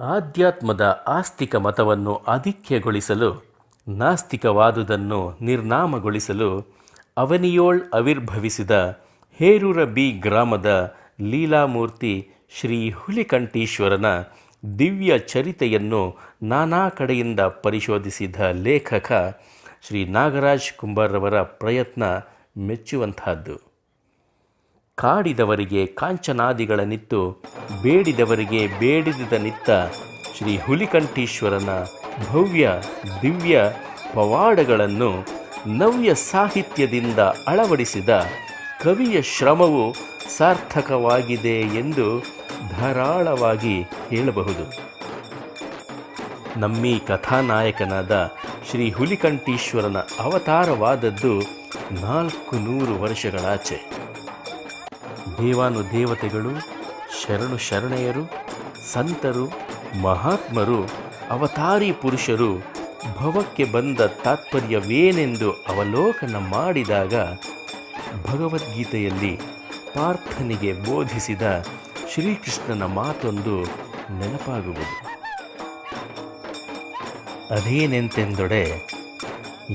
ಆಧ್ಯಾತ್ಮದ ಆಸ್ತಿಕ ಮತವನ್ನು ಆಧಿಕ್ಯಗೊಳಿಸಲು, ನಾಸ್ತಿಕವಾದುದನ್ನು ನಿರ್ನಾಮಗೊಳಿಸಲು ಅವನಿಯೋಳ್ ಆವಿರ್ಭವಿಸಿದ ಹೇರೂರ ಬಿ ಗ್ರಾಮದ ಲೀಲಾಮೂರ್ತಿ ಶ್ರೀ ಹುಲಿಕಂಠೀಶ್ವರನ ದಿವ್ಯ ಚರಿತೆಯನ್ನು ನಾನಾ ಕಡೆಯಿಂದ ಪರಿಶೋಧಿಸಿದ ಲೇಖಕ ಶ್ರೀ ನಾಗರಾಜ್ ಕುಂಬಾರ್ರವರ ಪ್ರಯತ್ನ ಮೆಚ್ಚುವಂತಹದ್ದು ಕಾಡಿದವರಿಗೆ ಕಾಂಚನಾದಿಗಳನ್ನಿತ್ತು ಬೇಡಿದವರಿಗೆ ಬೇಡಿದ ನಿತ್ತ ಶ್ರೀ ಹುಲಿಕಂಠೀಶ್ವರನ ಭವ್ಯ, ದಿವ್ಯ ಪವಾಡಗಳನ್ನು ನವ್ಯ ಸಾಹಿತ್ಯದಿಂದ ಅಳವಡಿಸಿದ ಕವಿಯ ಶ್ರಮವು ಸಾರ್ಥಕವಾಗಿದೆ ಎಂದು ಧಾರಾಳವಾಗಿ ಹೇಳಬಹುದು. ನಮ್ಮೀ ಕಥಾನಾಯಕನಾದ ಶ್ರೀ ಹುಲಿಕಂಠೀಶ್ವರನ ಅವತಾರವಾದದ್ದು ನಾಲ್ಕು ನೂರು ವರ್ಷಗಳಾಚೆ. ದೇವಾನುದೇವತೆಗಳು, ಶರಣು ಶರಣೆಯರು, ಸಂತರು, ಮಹಾತ್ಮರು, ಅವತಾರಿ ಪುರುಷರು ಭವಕ್ಕೆ ಬಂದ ತಾತ್ಪರ್ಯವೇನೆಂದು ಅವಲೋಕನ ಮಾಡಿದಾಗ ಭಗವದ್ಗೀತೆಯಲ್ಲಿ ಪಾರ್ಥನಿಗೆ ಬೋಧಿಸಿದ ಶ್ರೀಕೃಷ್ಣನ ಮಾತೊಂದು ನೆನಪಾಗುವುದು. ಅದೇನೆಂತೆಂದೊಡೆ,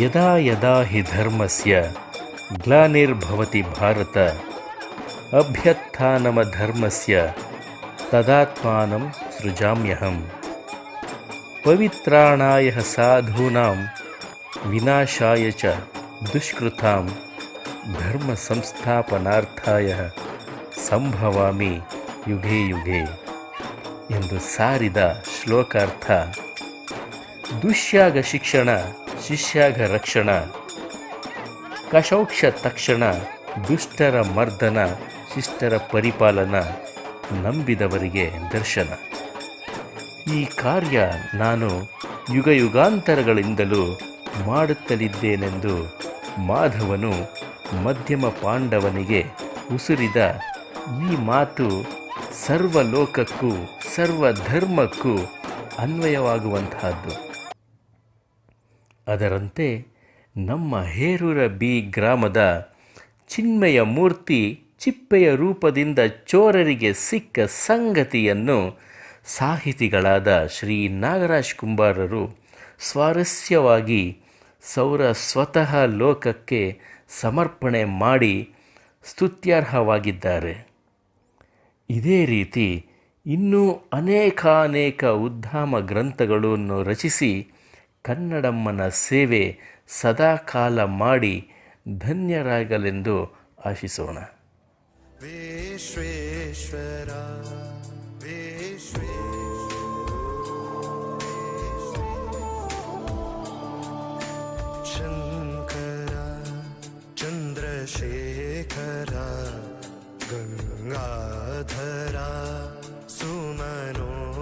ಯದಾ ಯದಾ ಹಿ ಧರ್ಮಸ್ಯ ಗ್ಲಾನಿರ್ಭವತಿ ಭಾರತ ಅಭ್ಯತ್ಥಾನಮಧರ್ಮಸ್ಯ ತದಾತ್ಮಾನಂ ಸೃಜಾಮ್ಯಹಂ ಪವಿತ್ರಾಣಾಯ ಸಾಧೂನಾಂ ವಿನಾಶಾಯ ಚ ದುಷ್ಕೃತಾಂ ಧರ್ಮ ಸಂಸ್ಥಾಪನಾರ್ಥಾಯ ಸಂಭವಾಮಿ ಯುಗೇ ಯುಗೇ ಎಂದು ಸಾರಿದ ಶ್ಲೋಕಾರ್ಥ, ದುಷ್ಯಾಗ ಶಿಕ್ಷಣ, ಶಿಷ್ಯಾಗ ರಕ್ಷಣ, ಕಶೌಕ್ಷ ತಕ್ಷಣ ದುಷ್ಟರ ಮರ್ದನ ಶಿಷ್ಟರ ಪರಿಪಾಲನ ನಂಬಿದವರಿಗೆ ದರ್ಶನ. ಈ ಕಾರ್ಯ ನಾನು ಯುಗ ಯುಗಾಂತರಗಳಿಂದಲೂ ಮಾಡುತ್ತಲಿದ್ದೇನೆಂದು ಮಾಧವನು ಮಧ್ಯಮ ಪಾಂಡವನಿಗೆ ಉಸುರಿದ ಈ ಮಾತು ಸರ್ವಲೋಕಕ್ಕೂ ಸರ್ವಧರ್ಮಕ್ಕೂ ಅನ್ವಯವಾಗುವಂತಹದ್ದು. ಅದರಂತೆ ನಮ್ಮ ಹೇರೂರ ಬಿ ಗ್ರಾಮದ ಚಿನ್ಮಯ ಮೂರ್ತಿ ಚಿಪ್ಪೆಯ ರೂಪದಿಂದ ಚೋರರಿಗೆ ಸಿಕ್ಕ ಸಂಗತಿಯನ್ನು ಸಾಹಿತಿಗಳಾದ ಶ್ರೀ ನಾಗರಾಜ್ ಕುಂಬಾರರು ಸ್ವಾರಸ್ಯವಾಗಿ ಸೌರ ಸ್ವತಃ ಲೋಕಕ್ಕೆ ಸಮರ್ಪಣೆ ಮಾಡಿ ಸ್ತುತ್ಯಾರ್ಹವಾಗಿದ್ದಾರೆ. ಇದೇ ರೀತಿ ಇನ್ನೂ ಅನೇಕಾನೇಕ ಉದ್ದಾಮ ಗ್ರಂಥಗಳನ್ನು ರಚಿಸಿ ಕನ್ನಡಮ್ಮನ ಸೇವೆ ಸದಾಕಾಲ ಮಾಡಿ ಧನ್ಯರಾಗಲೆಂದು ಆಶಿಸೋಣ. Vishweshwara Vishweshwara Shankara Chandrashekhara गङ्गाधरा सुमनोहरा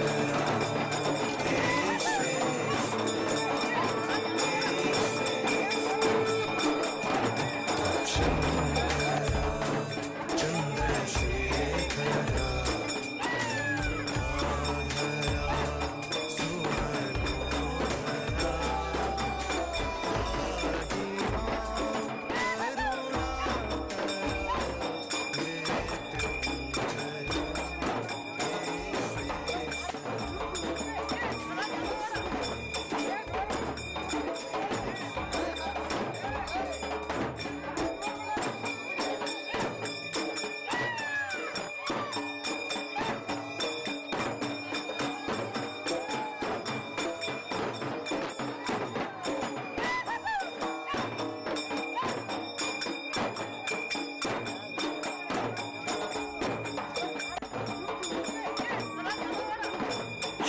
Thank you.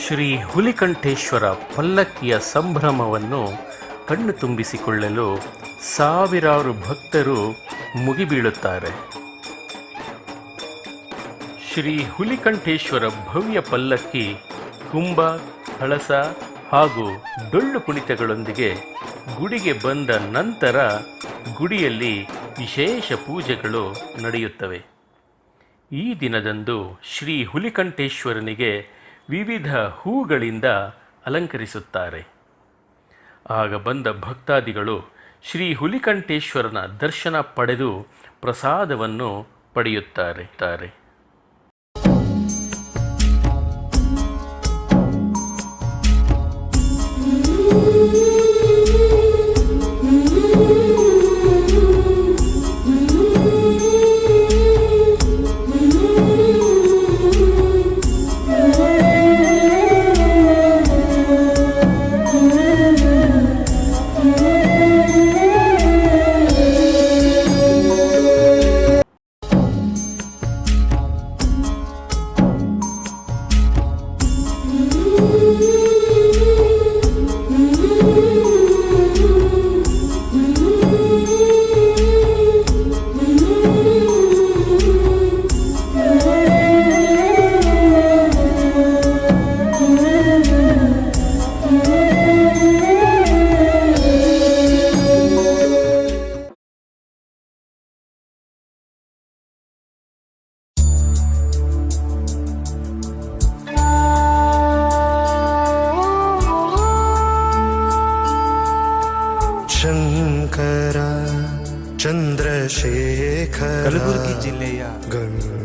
ಶ್ರೀ ಹುಲಿಕಂಠೇಶ್ವರ ಪಲ್ಲಕ್ಕಿಯ ಸಂಭ್ರಮವನ್ನು ಕಣ್ಣು ತುಂಬಿಸಿಕೊಳ್ಳಲು ಸಾವಿರಾರು ಭಕ್ತರು ಮುಗಿಬೀಳುತ್ತಾರೆ. ಶ್ರೀ ಹುಲಿಕಂಠೇಶ್ವರ ಭವ್ಯ ಪಲ್ಲಕ್ಕಿ ಕುಂಭ ಹಳಸ ಹಾಗೂ ಡೊಳ್ಳು ಕುಣಿತಗಳೊಂದಿಗೆ ಗುಡಿಗೆ ಬಂದ ನಂತರ ಗುಡಿಯಲ್ಲಿ ವಿಶೇಷ ಪೂಜೆಗಳು ನಡೆಯುತ್ತವೆ. ಈ ದಿನದಂದು ಶ್ರೀ ಹುಲಿಕಂಠೇಶ್ವರನಿಗೆ ವಿವಿಧ ಹೂಗಳಿಂದ ಅಲಂಕರಿಸುತ್ತಾರೆ ಆಗ ಬಂದ ಭಕ್ತಾದಿಗಳು ಶ್ರೀ ಹುಲಿಕಂಠೇಶ್ವರನ ದರ್ಶನ ಪಡೆದು ಪ್ರಸಾದವನ್ನು ಪಡೆಯುತ್ತಾರೆ ತಾರೆ.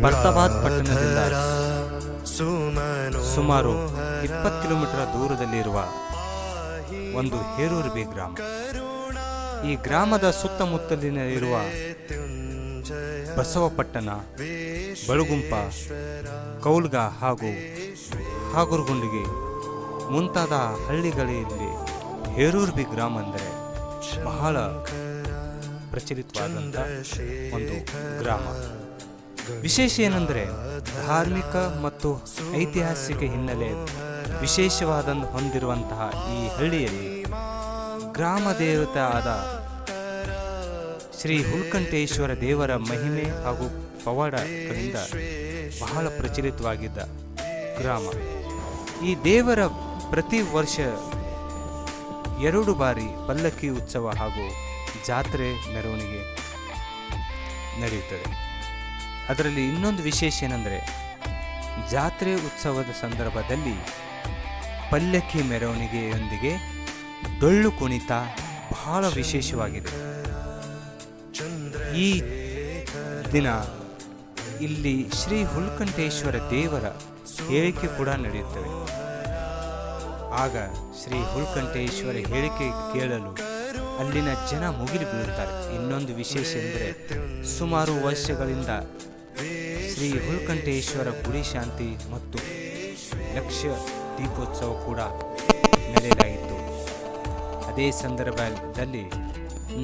ಬರ್ತಾಬಾದ್ ಪಟ್ಟಣದಿಂದ ಸುಮಾರು ಇಪ್ಪತ್ತು ಕಿಲೋಮೀಟರ್ ದೂರದಲ್ಲಿರುವ ಒಂದು ಹೇರೂರ್ಬಿ ಗ್ರಾಮ. ಈ ಗ್ರಾಮದ ಸುತ್ತಮುತ್ತಲಿನ ಇರುವ ಬಸವಪಟ್ಟಣ ಬಳುಗುಂಪ ಕೌಲ್ಗ ಹಾಗೂ ಹಾಗೂರ್ಗುಂಡಿಗೆ ಮುಂತಾದ ಹಳ್ಳಿಗಳಲ್ಲಿ ಹೇರೂರ್ಬಿ ಗ್ರಾಮ ಅಂದರೆ ಬಹಳ ಪ್ರಚಲಿತವಾದಂಥ ಒಂದು ಗ್ರಾಮ. ವಿಶೇಷ ಏನಂದರೆ ಧಾರ್ಮಿಕ ಮತ್ತು ಐತಿಹಾಸಿಕ ಹಿನ್ನೆಲೆ ವಿಶೇಷವಾದ ಹೊಂದಿರುವಂತಹ ಈ ಹಳ್ಳಿಯಲ್ಲಿ ಗ್ರಾಮ ದೇವತೆ ಆದ ಶ್ರೀ ಹುಲ್ಕಂಠೇಶ್ವರ ದೇವರ ಮಹಿಮೆ ಹಾಗೂ ಪವಾಡಗಳಿಂದ ಬಹಳ ಪ್ರಚಲಿತವಾಗಿದ್ದ ಗ್ರಾಮ. ಈ ದೇವರ ಪ್ರತಿ ವರ್ಷ ಎರಡು ಬಾರಿ ಪಲ್ಲಕ್ಕಿ ಉತ್ಸವ ಹಾಗೂ ಜಾತ್ರೆ ಮೆರವಣಿಗೆ ನಡೆಯುತ್ತದೆ. ಅದರಲ್ಲಿ ಇನ್ನೊಂದು ವಿಶೇಷ ಏನಂದರೆ, ಜಾತ್ರೆ ಉತ್ಸವದ ಸಂದರ್ಭದಲ್ಲಿ ಪಲ್ಲಕ್ಕಿ ಮೆರವಣಿಗೆಯೊಂದಿಗೆ ಡೊಳ್ಳು ಕುಣಿತ ಬಹಳ ವಿಶೇಷವಾಗಿದೆ. ಈ ದಿನ ಇಲ್ಲಿ ಶ್ರೀ ಹುಲ್ಕಂಠೇಶ್ವರ ದೇವರ ಹೇಳಿಕೆ ಕೂಡ ನಡೆಯುತ್ತವೆ. ಆಗ ಶ್ರೀ ಹುಲ್ಕಂಠೇಶ್ವರ ಹೇಳಿಕೆ ಕೇಳಲು ಅಲ್ಲಿನ ಜನ ಮುಗಿಲು ಬೀಳುತ್ತಾರೆ. ಇನ್ನೊಂದು ವಿಶೇಷ ಎಂದರೆ, ಸುಮಾರು ವರ್ಷಗಳಿಂದ ಶ್ರೀ ಹುಲ್ಕಂಠೇಶ್ವರ ಗುಡಿ ಶಾಂತಿ ಮತ್ತು ಲಕ್ಷ ದೀಪೋತ್ಸವ ಕೂಡ ನಡೆಯಲಾಗಿತ್ತು ಅದೇ ಸಂದರ್ಭದಲ್ಲಿ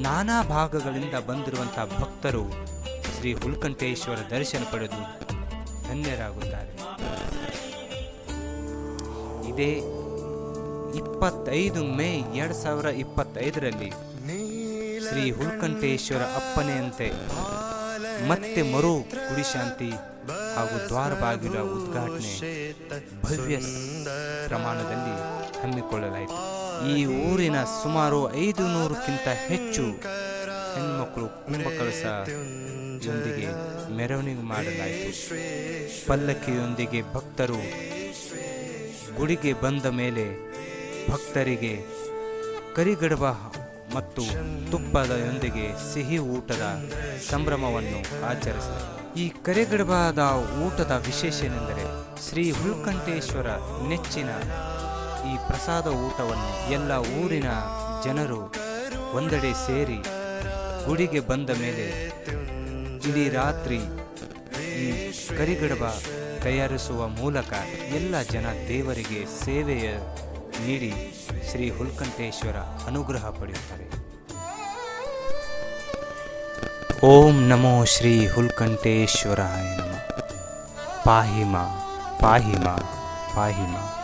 ನಾನಾ ಭಾಗಗಳಿಂದ ಬಂದಿರುವಂಥ ಭಕ್ತರು ಶ್ರೀ ಹುಲ್ಕಂಠೇಶ್ವರ ದರ್ಶನ ಪಡೆದು ಧನ್ಯರಾಗುತ್ತಾರೆ. ಇದೇ ಇಪ್ಪತ್ತೈದು ಮೇ ಎರಡು ಸಾವಿರ ಇಪ್ಪತ್ತೈದರಲ್ಲಿ ಶ್ರೀ ಹುಲ್ಕಂಠೇಶ್ವರ ಅಪ್ಪನೆಯಂತೆ ಮತ್ತೆ ಮರು ಗುಡಿ ಶಾಂತಿ ಹಾಗೂ ದ್ವಾರ ಬಾಗಿಲ ಉದ್ಘಾಟನೆ ಭವ್ಯ ಪ್ರಮಾಣದಲ್ಲಿ ಹಮ್ಮಿಕೊಳ್ಳಲಾಯಿತು. ಈ ಊರಿನ ಸುಮಾರು ಐದು ನೂರಕ್ಕಿಂತ ಹೆಚ್ಚು ಹೆಣ್ಮಕ್ಕಳು ಕುಂಭ ಕಳಸದೊಂದಿಗೆ ಮೆರವಣಿಗೆ ಮಾಡಲಾಯಿತು. ಪಲ್ಲಕ್ಕಿಯೊಂದಿಗೆ ಭಕ್ತರು ಗುಡಿಗೆ ಬಂದ ಮೇಲೆ ಭಕ್ತರಿಗೆ ಕರಿಗಡಬ ಮತ್ತು ತುಪ್ಪದೊಂದಿಗೆ ಸಿಹಿ ಊಟದ ಸಂಭ್ರಮವನ್ನು ಆಚರಿಸಿದರು. ಈ ಕರೆಗಡಬಾದ ಊಟದ ವಿಶೇಷ ಏನೆಂದರೆ ಶ್ರೀ ಹುಲ್ಕಂಠೇಶ್ವರ ನೆಚ್ಚಿನ ಈ ಪ್ರಸಾದ ಊಟವನ್ನು ಎಲ್ಲ ಊರಿನ ಜನರು ಒಂದೆಡೆ ಸೇರಿ ಗುಡಿಗೆ ಬಂದ ಮೇಲೆ ಇಡೀ ರಾತ್ರಿ ಈ ಕರಿಗಡಬ ತಯಾರಿಸುವ ಮೂಲಕ ಎಲ್ಲ ಜನ ದೇವರಿಗೆ ಸೇವೆಯ ನೀಡಿ ಶ್ರೀ ಹುಲ್ಕಂಠೇಶ್ವರ ಅನುಗ್ರಹ ಪಡೆಯುತ್ತಾರೆ. ಓಂ ನಮೋ ಶ್ರೀ ಹುಲ್ಕಂಠೇಶ್ವರಾಯ ನಮ. ಪಾಹಿಮ ಪಾಹಿಮ ಪಾಹಿಮ.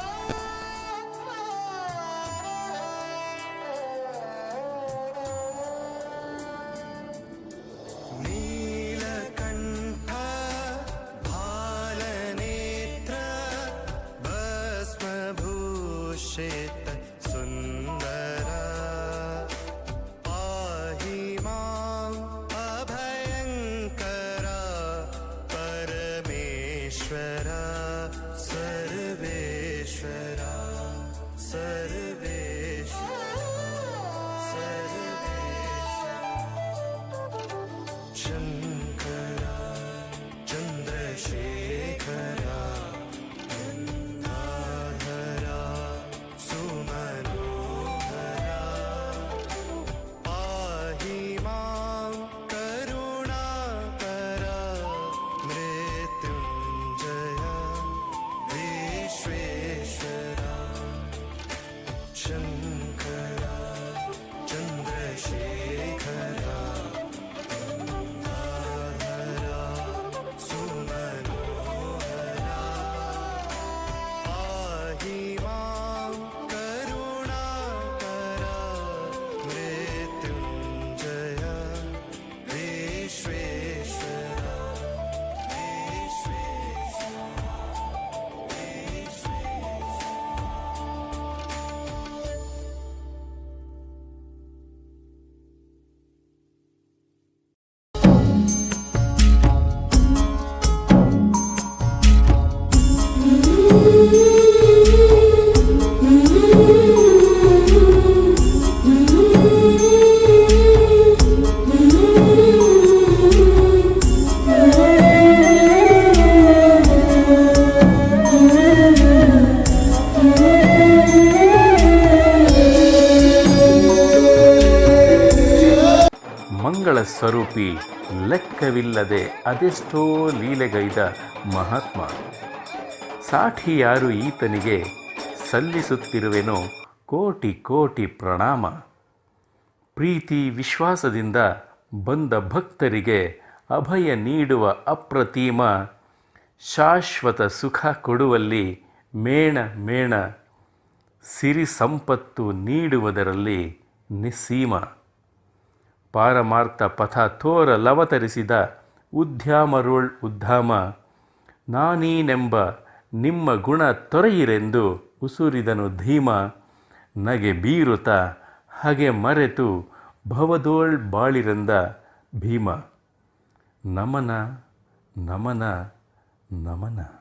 ಮಂಗಳ ಸ್ವರೂಪಿ ಲೆಕ್ಕವಿಲ್ಲದೆ ಅದೆಷ್ಟೋ ಲೀಲೆಗೈದ ಮಹಾತ್ಮ. ಸಾಠಿ ಯಾರು ಈತನಿಗೆ ಸಲ್ಲಿಸುತ್ತಿರುವೆನೋ ಕೋಟಿ ಕೋಟಿ ಪ್ರಣಾಮ. ಪ್ರೀತಿ ವಿಶ್ವಾಸದಿಂದ ಬಂದ ಭಕ್ತರಿಗೆ ಅಭಯ ನೀಡುವ ಅಪ್ರತಿಮ, ಶಾಶ್ವತ ಸುಖ ಕೊಡುವಲ್ಲಿ ಮೇಣ ಮೇಣ, ಸಿರಿ ಸಂಪತ್ತು ನೀಡುವುದರಲ್ಲಿ ನಿಸ್ಸೀಮ. ಪಾರಮಾರ್ಥ ಪಥ ತೋರಲವತರಿಸಿದ ಉದ್ಯಾಮರುಳ್ ಉದ್ಧಾಮ, ನಾನೀನೆಂಬ ನಿಮ್ಮ ಗುಣ ತೊರೆಯಿರೆಂದು ಉಸುರಿದನು ಧೀಮ. ನಗೆ ಬೀರುತ ಹಗೆ ಮರೆತು ಭವದೋಳ್ ಬಾಳಿರಂದ ಭೀಮ. ನಮನ ನಮನ ನಮನ.